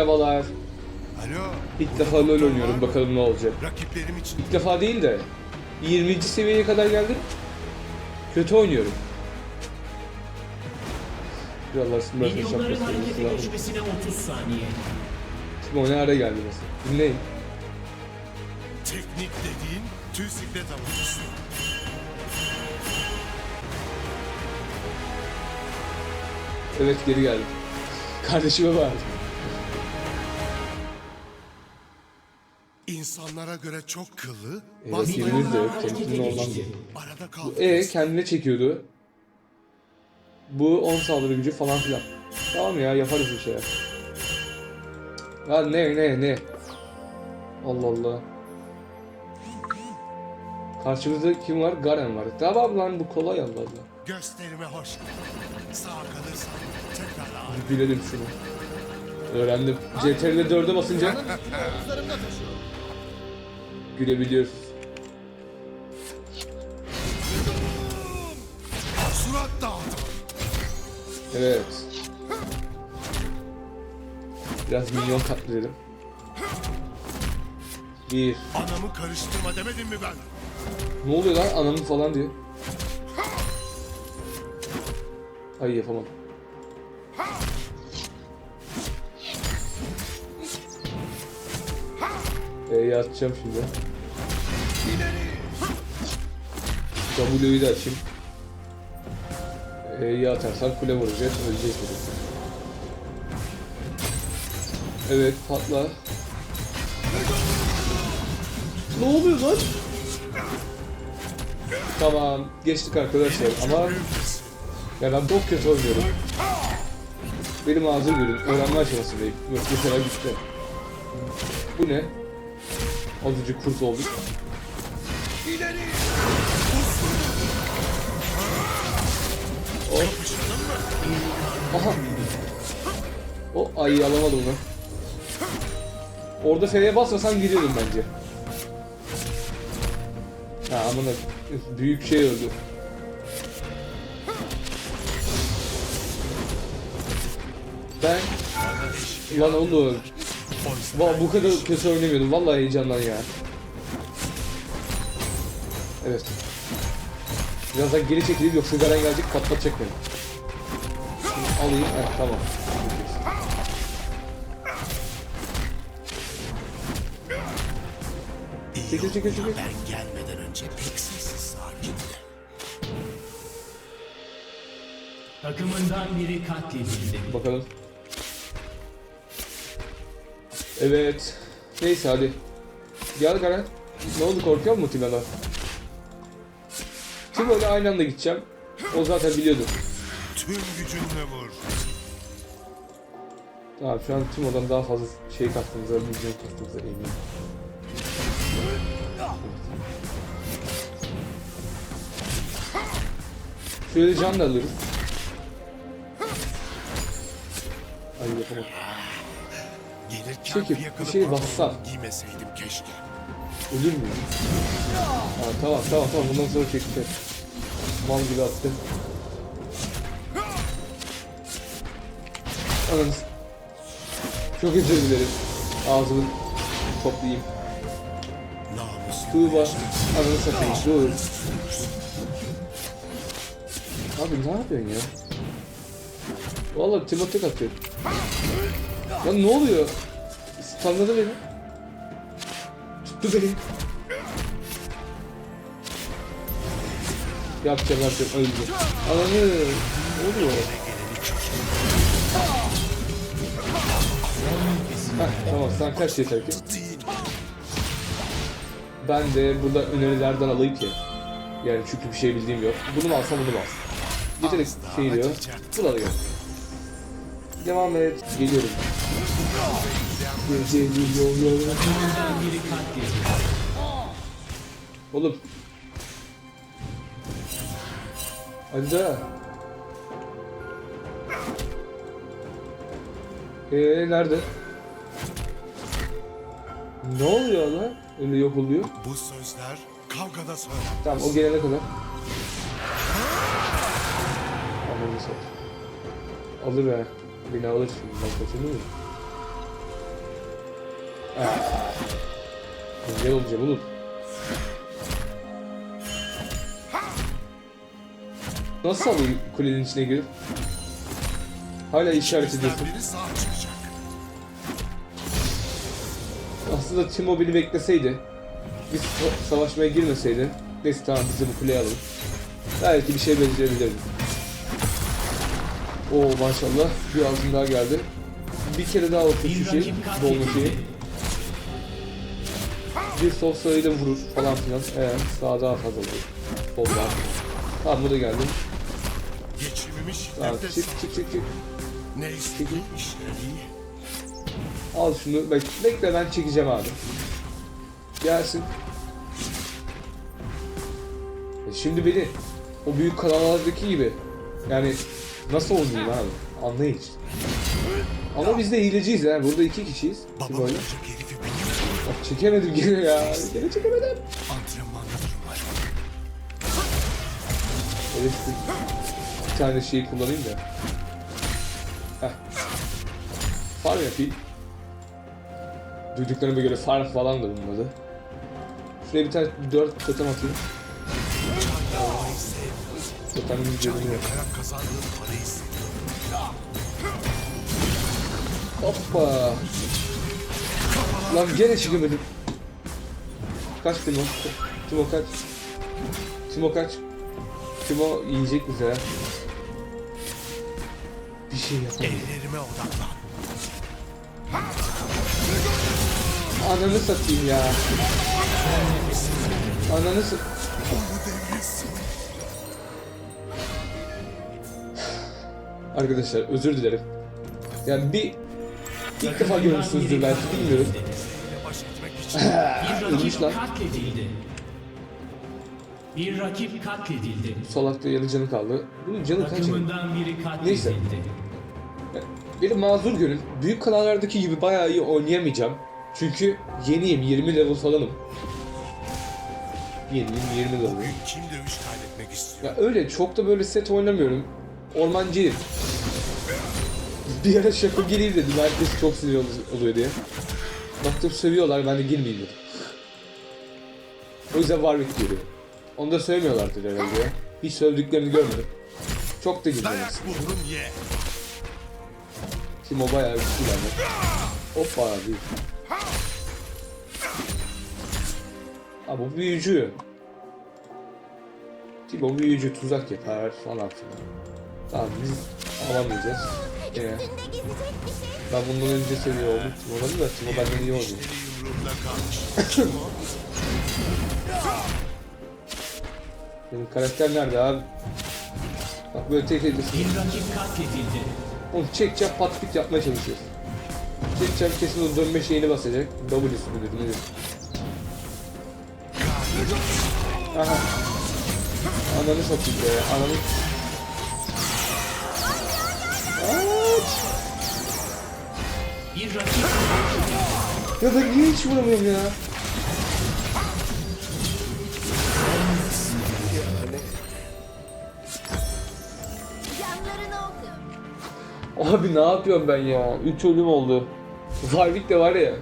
Merhabalar. Alo, İlk defa LoL oynuyorum bakalım ne olacak. rakiplerim için İlk defa değil de 20. seviyeye kadar geldim. Kötü oynuyorum. Biraz Smurf'ın Milyonların şapkası harekete lazım. geçmesine 30 saniye. Şimdi o ne ara geldi mesela. Dinleyin. teknik dediğin tüy siklet avucusu. Evet geri geldim. Kardeşime bağırdım. İnsanlara göre çok kıllı, Evet bazı de yok. Temkinli olmam gerekiyor. arada kaldı. E kendine çekiyordu. Bu 10 saldırı gücü falan filan. Tamam ya yaparız bir şeyler. Ya ne ne ne. Allah Allah. Karşımızda kim var? Garen var. Tamam lan bu kolay Allah Allah. Gösterime hoş. Sağ kalırsan tekrar ağır. Şunu. Öğrendim. CTRL 4'e basınca gülebiliyoruz. Surat. Evet. Biraz minyon katlayalım. Bir. Anamı karıştırma demedim mi ben? Ne oluyor lan anamın falan diyor. Ay yapamam. E'yi atacağım şimdi. W'yu da açayım. E'yi atarsan kule vuracağız, öleceğiz dedi. Evet, patla. Ne oluyor lan? Tamam, geçtik arkadaşlar ama ya ben çok kötü oynuyorum. Benim ağzım görün, öğrenme aşamasındayım. Yok, mesela gitti. Bu ne? Az önce kurt olduk. O. Aha. O ayı alamadım lan. Orada F'ye basmasan gidiyordum bence. Ha amına büyük şey öldü. Ben lan oğlum Va bu kadar kötü oynamıyordum vallahi heyecandan ya. Evet. Birazdan geri çekileyim yoksa Garen gelecek patlatacak beni. Şunu alayım. Evet tamam. Çekil çekil çekil. Ben gelmeden önce pek sessiz sakindi. Takımından biri katledildi. Bakalım. Evet. Neyse hadi. Gel Garen. Ne oldu korkuyor mu Tima'dan? Timo ile aynı anda gideceğim. O zaten biliyordu. Tüm gücünle vur. Tamam şu an Timo'dan daha fazla şey kattığımıza, milyon kattığımıza eminim. Şöyle can da alırız. Ay yapamadım. Çekil, bir şey bassan. giymeseydim keşke. Ölür mü? Ha, tamam tamam tamam bundan sonra çekeceğiz. Mal gibi attım. Ananı s- Çok özür dilerim. Ağzımı toplayayım. Tuğba. Ananı satayım. Dur. Abi ne yapıyorsun ya? Vallahi Timothy atıyor. Lan ne oluyor? Stunladı beni. Tuttu beni. Yapacağım yapacağım öldü. Ananı. Ne oluyor? Heh, tamam sen kaç yeter ki? Ben de burada önerilerden alayım ki. Yani çünkü bir şey bildiğim yok. Bunu mu alsam bunu mu alsam? Yetenek şey diyor. Bunu alıyorum. Devam et. Geliyorum. Katledildi. Oğlum. Hadi daha. Eee nerede? Ne oluyor lan? Öyle yok oluyor. Bu sözler kavgada söylenmez. Tamam o gelene kadar. Anladım sat. Alır ha. Beni alır şimdi. Ben kaçırmıyor muyum? Engel olacağım oğlum. Nasıl alayım kulenin içine girip? Hala işaret ediyorsun. Aslında Timo beni bekleseydi, biz sa- savaşmaya girmeseydi, neyse tamam bizi bu kuleye alalım. Belki bir şey becerebilirdim. Oo maşallah bir altın daha geldi. Bir kere daha Bir şu şey, dolma şeyi. Bir sol sayıyla vurur falan filan. Eğer sağ daha fazla. Sol daha. Tamam bu da geldi. Geçimimi Tamam çık çık çık çık. Ne istediğin işleri Al şunu. Bek bekle ben çekeceğim abi. Gelsin. E şimdi beni o büyük kanallardaki gibi yani nasıl oynayayım abi? Anlayın işte. Ama biz de hileciyiz yani. Burada iki kişiyiz. Benim Bak çekemedim gene ya. Gene çekemedim. antrenmanda durumlar. Evet, bir tane şeyi kullanayım da. Heh. Farm yapayım. Duyduklarıma göre farm falan da bunun adı. Şuraya bir tane dört totem atayım. Totemin parayı hissediyorum. Hoppa. Lan gene çıkamadım. Kaç Timo? Timo kaç? Timo kaç? Timo yiyecek bize ya. Bir şey yapalım. Ellerime odaklan. Ananı satayım ya. Ananı sa- Onu devretsin. Arkadaşlar özür dilerim. Yani bir ilk defa görmüşsünüzdür belki bilmiyorum. Ölmüş lan. katledildi. Bir rakip katledildi. Sol altta yarı canı kaldı. Bunun canı kaç? Takımından biri Neyse. katledildi. Beni mazur görün. Büyük kanallardaki gibi bayağı iyi oynayamayacağım. Çünkü yeniyim. 20 level falanım. Yeniyim 20 level. bugün kim dövüş kaybetmek istiyor? Ya öyle çok da böyle set oynamıyorum. Ormancıyım. Bir ara şaka gireyim dedim. Herkes çok sinir ol- oluyor diye. Baktım sövüyorlar ben de girmeyeyim dedim. O yüzden Warwick geliyor. Onu da sövmüyorlardır herhalde ya. Hiç sövdüklerini görmedim. Çok da ye. Timo bayağı güçlü bende. Hoppa abi. Ha bu büyücü. Timo büyücü tuzak yapar falan filan. Tamam biz alamayacağız. Bir şey Ben bundan önce seviyor oldum. Timo'ları da Timo benden iyi oynuyor. Benim karakter nerede abi? Bak böyle tek edesin. Bir rakip katledildi. Onu çekeceğim pat pit yapmaya çalışıyoruz. Çekeceğim kesin o dönme şeyini basacak. W'su müdür nedir? Aha. Ananı satayım be. Ananı... Aç! Bir rakip Ya ben niye hiç vuramıyorum ya? Abi ne yapıyorum ben ya? 3 ölüm oldu. Warwick de var ya.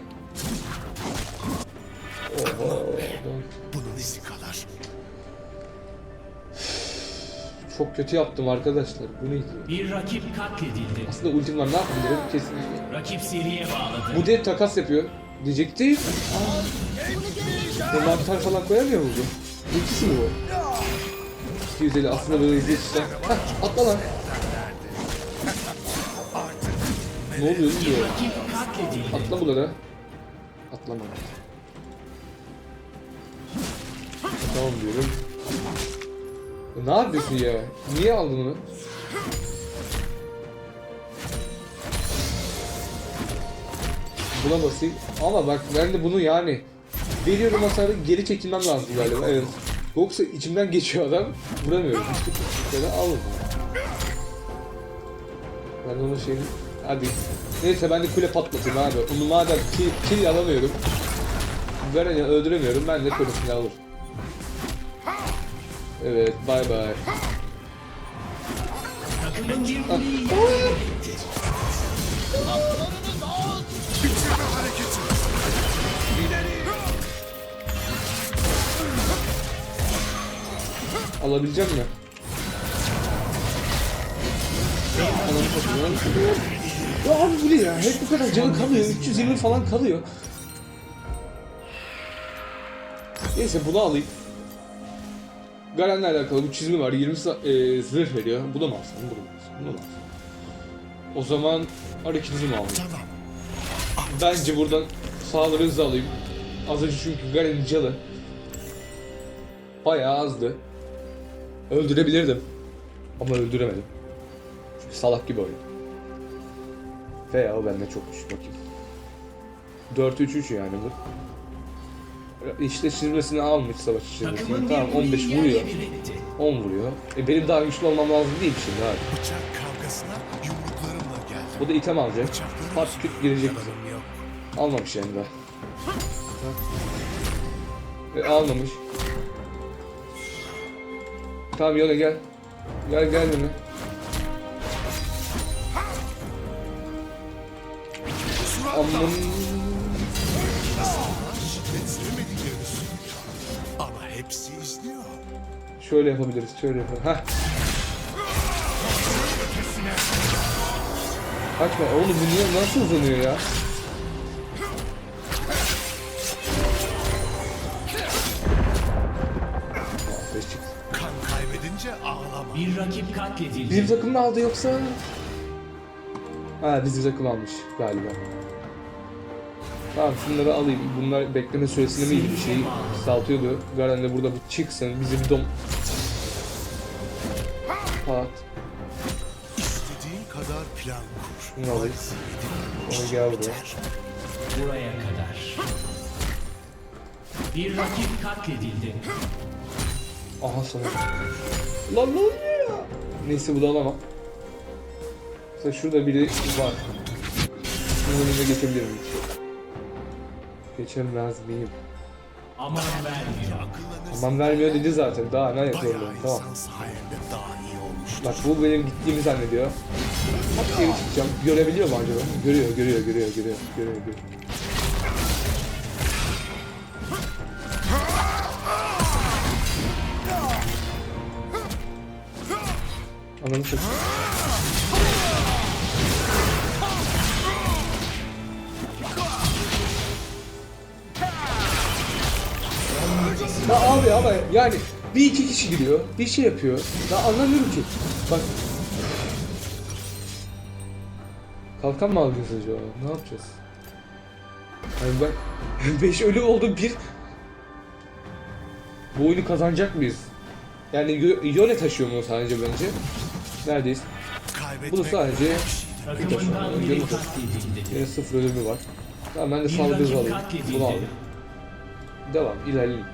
Oho. Bunun izi kadar. Çok kötü yaptım arkadaşlar. Bu neydi? bir rakip katledildi. Aslında ultim var ne yapabilirim? Kesinlikle. Rakip seriye bağladı. Bu dev takas yapıyor. Diyecektim. Aa, bu mantar falan koyamıyor mu bu? İkisi mi bu? 250 aslında böyle izleyici işte. Hah atla lan. Ne oluyor diyor. Atla bunlara. Atlama. Tamam diyorum. Ya Ne yapıyorsun ya? Niye aldın onu? Buna. Ama bak ben de bunu yani veriyorum hasarı geri çekilmem lazım galiba. Evet. Yoksa içimden geçiyor adam. Vuramıyorum. Da alın. Ben onun şeyini... Hadi. Neyse ben de kule patlatayım abi. Onu madem kill, kill alamıyorum. Veren'i öldüremiyorum. Ben de kulesini alır. Evet bay bay. Ah. Alabilecek mi? Anam ya abi bu ne ya? Hep bu kadar canı kalıyor. 320 falan kalıyor. Neyse bunu alayım. Garen'le alakalı bu çizimi var. 20 sa- e, zırh veriyor. Bu da mı alsam? Bu da mı alsam? Bu da mı alsam? O zaman hareketinizi mi alayım? Tamam. Bence buradan sağlarınızı alayım. Az önce çünkü Garen'in canı bayağı azdı. Öldürebilirdim. Ama öldüremedim. Çünkü salak gibi oynadım. Veya o bende çok düşük bakayım. 4-3-3 yani bu. İşte çizmesini almış savaş. Takımın Tamam bir 15 kuleyi vuruyor. yerle bir etti. 10 vuruyor. E benim daha güçlü olmam lazım değil mi şimdi abi. Bıçak kavgasına yumruklarımla geldim. Bu da item alacak. Pat küt girecek. Almamış yani daha. Ve almamış. Tamam Yone gel. Gel gel Yone. Söylüyor. Ama hepsi izliyor. Şöyle yapabiliriz. Şöyle yapalım. Heh. Kaçma. Oğlum bu niye nasıl uzanıyor ya? Kan kaybedince ağlama. Bir rakip katledildi. Bir takım mı aldı yoksa? Ha bizim takım almış galiba. Tamam şunları alayım. Bunlar bekleme süresinde miydi bir şeyi kısaltıyordu. Garen de burada bu çıksın. Bizi bir dom... Pat. İstediğin kadar plan kur. Şunu alayım. Onu gel buraya. Buraya kadar. Bir rakip katledildi. Aha sana. Lan ne oluyor ya? Neyse bu da alamam. Mesela şurada biri var. Şunun önüne geçebilir miyim? Geçemez miyim? Aman vermiyor. Aman vermiyor dedi zaten. Daha ne yapıyorum? Tamam. Bak bu benim gittiğimi zannediyor. Hop geri çıkacağım. Görebiliyor mu acaba? Görüyor, görüyor, görüyor, görüyor, görüyor, görüyor. Ananı satayım. Ya abi ama yani bir iki kişi gidiyor, bir şey yapıyor. Ya anlamıyorum ki. Bak. Kalkan mı alacağız acaba? Ne yapacağız? Yani ben 5 ölü oldu bir. Bu oyunu kazanacak mıyız? Yani Yo- Yone taşıyor mu sadece bence? Neredeyiz? Bu da sadece yine sıfır ölümü var. Tamam ben de saldırı alayım. Bunu alayım. Devam, ilerleyin.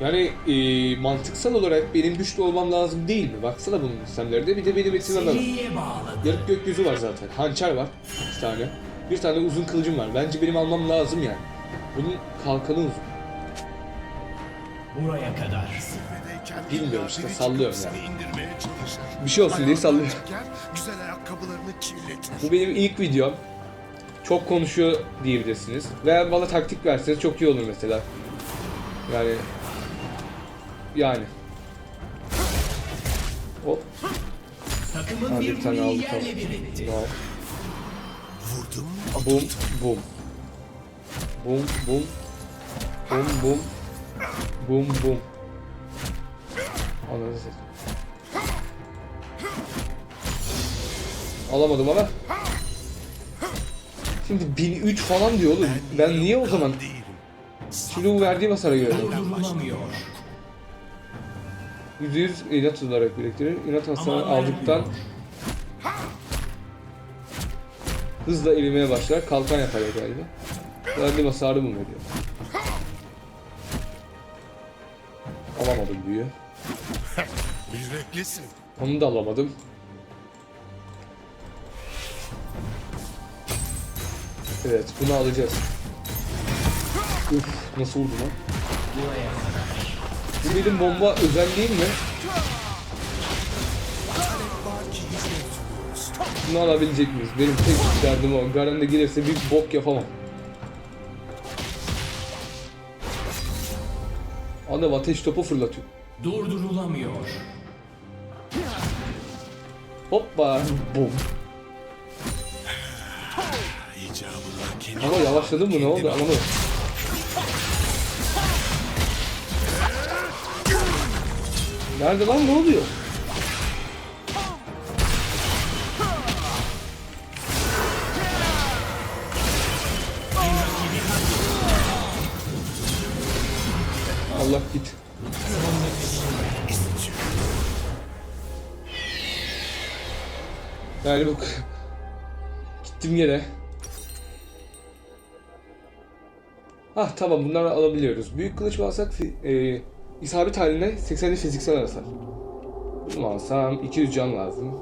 Yani e, mantıksal olarak benim güçlü olmam lazım değil mi? Baksana bunun sistemlerde. Bir de benim etimem var. Yarık gökyüzü var zaten. Hançer var. iki tane. Bir tane uzun kılıcım var. Bence benim almam lazım yani. Bunun kalkanı uzun. Buraya kadar. Bilmiyorum işte, sallıyorum yani. Bir şey olsun diye sallıyorum. çeker, Güzel ayakkabılarını kirletir. Bu benim ilk videom. Çok konuşuyor diyebilirsiniz. Veya bana taktik verseniz çok iyi olur mesela. Yani... Yani. Hop. Takımın Hadi bir tane aldık, tamam. Wow. Vurdum. Bum bum. Bum bum. Bum bum. Bum bum. Anladın sen. Alamadım ama. Şimdi 1003 falan diyor oğlum. Ben niye o zaman değilim. şimdi bu verdiği hasara göre Durdurulamıyor. %100 inat olarak biriktirir. İnat hasarını aldıktan hızla erimeye başlar. Kalkan yapar ya galiba. Verdiğim hasarı bunu veriyor. Alamadım büyüğü. Yüreklisin. Onu da alamadım. Evet, bunu alacağız. Uf, nasıl oldu lan? Bu benim bomba özelliğim mi? Bunu alabilecek miyiz? Benim tek derdim o. Garen de gelirse bir bok yapamam. Adam ateş topu fırlatıyor. Durdurulamıyor. Hoppa. Kendi Ama yavaşladın mı ne oldu anlamadım. Nerede lan ne oluyor? Allah git. Yani bak gittim yere. Ah tamam bunları alabiliyoruz. Büyük kılıç alsak e, isabet halinde 80'li fiziksel hasar. Bunu alsam 200 can lazım.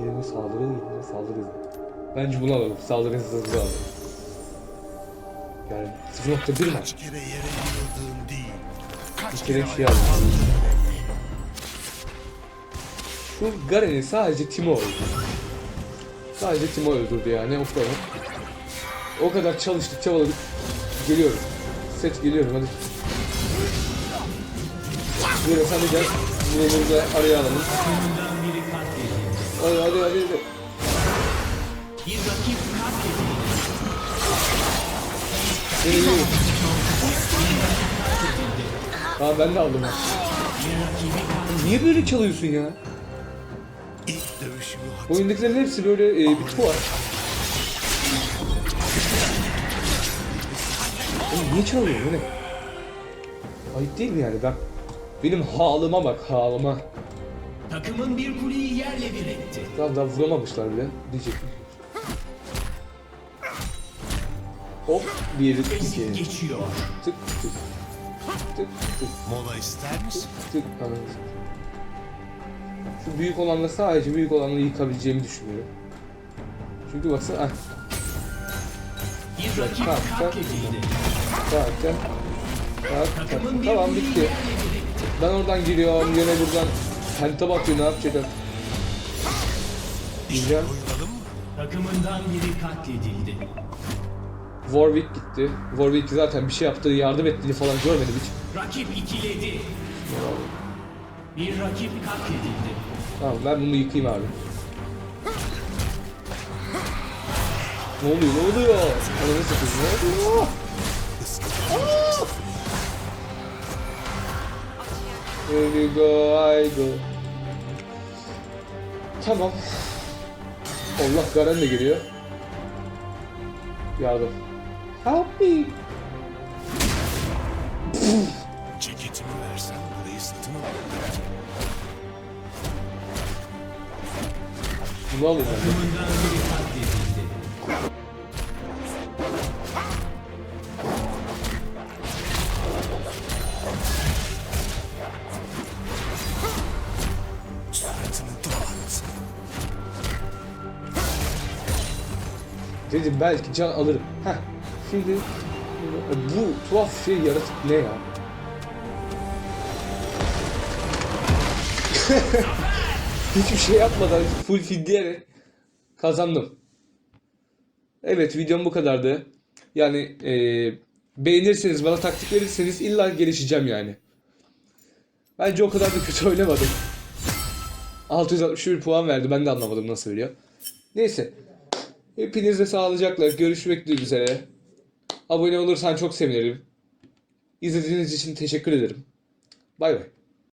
20 saldırı 20 saldırı hızı. Bence bunu alalım. Saldırı hızı alalım. Yani 0.1 mi? kaç kere yere yığıldığın değil. Kaç kere şey aldım. Şu Garen'i sadece Timo öldürdü. Sadece Timo öldürdü yani o kadar. O kadar çalıştık çabaladık. Geliyorum. Set geliyorum hadi. Buyurun sen de gel. Bunu da araya alalım. Hadi hadi hadi. hadi. Bir rakip. Seni yiyorum. Tamam ben de aldım. Niye böyle çalıyorsun ya? Oyundakilerin hepsi böyle e, bir var. Oğlum niye çalıyor ne? Ayıp değil mi yani? Bak benim halıma bak halıma. Takımın bir kuleyi yerle bir etti. Daha daha vuramamışlar bile diyecektim. Hop bir iki geçiyor. tık tık tık tık Mola ister misin? tık ananı satayım. Şu büyük olanla sadece büyük olanla yıkabileceğimi düşünüyorum. Çünkü baksana ah, Bir rakip Tamam, tamam. katledildi. zaten zaten Takımın bir tamam kuleyi bitti. yerle bir etti. Ben oradan giriyorum yine buradan penta batıyor ne yapacak? Koyulalım mı? Takımından biri katledildi. Warwick gitti. Warwick zaten bir şey yaptığı yardım ettiğini falan görmedim hiç. Rakip ikiledi. Bir rakip katledildi. Tamam ben bunu yıkayayım abi. Ne oluyor ne oluyor? Ananı satayım ne oluyor? Here we go, I go. Tamam. Allah Garen de geliyor. Yardım. Help me. Ceketimi versen burayı satın alırım. Bunu alayım ben Dedim belki can alırım. Heh. Şimdi bu tuhaf şey yaratık ne ya? Hiçbir şey yapmadan full feed diyerek kazandım. Evet videom bu kadardı. Yani eee, beğenirseniz bana taktik verirseniz illa gelişeceğim yani. Bence o kadar da kötü oynamadım. 661 puan verdi. Ben de anlamadım nasıl veriyor. Neyse. Hepinize sağlıcakla görüşmek üzere. Abone olursan çok sevinirim. İzlediğiniz için teşekkür ederim. Bay bay.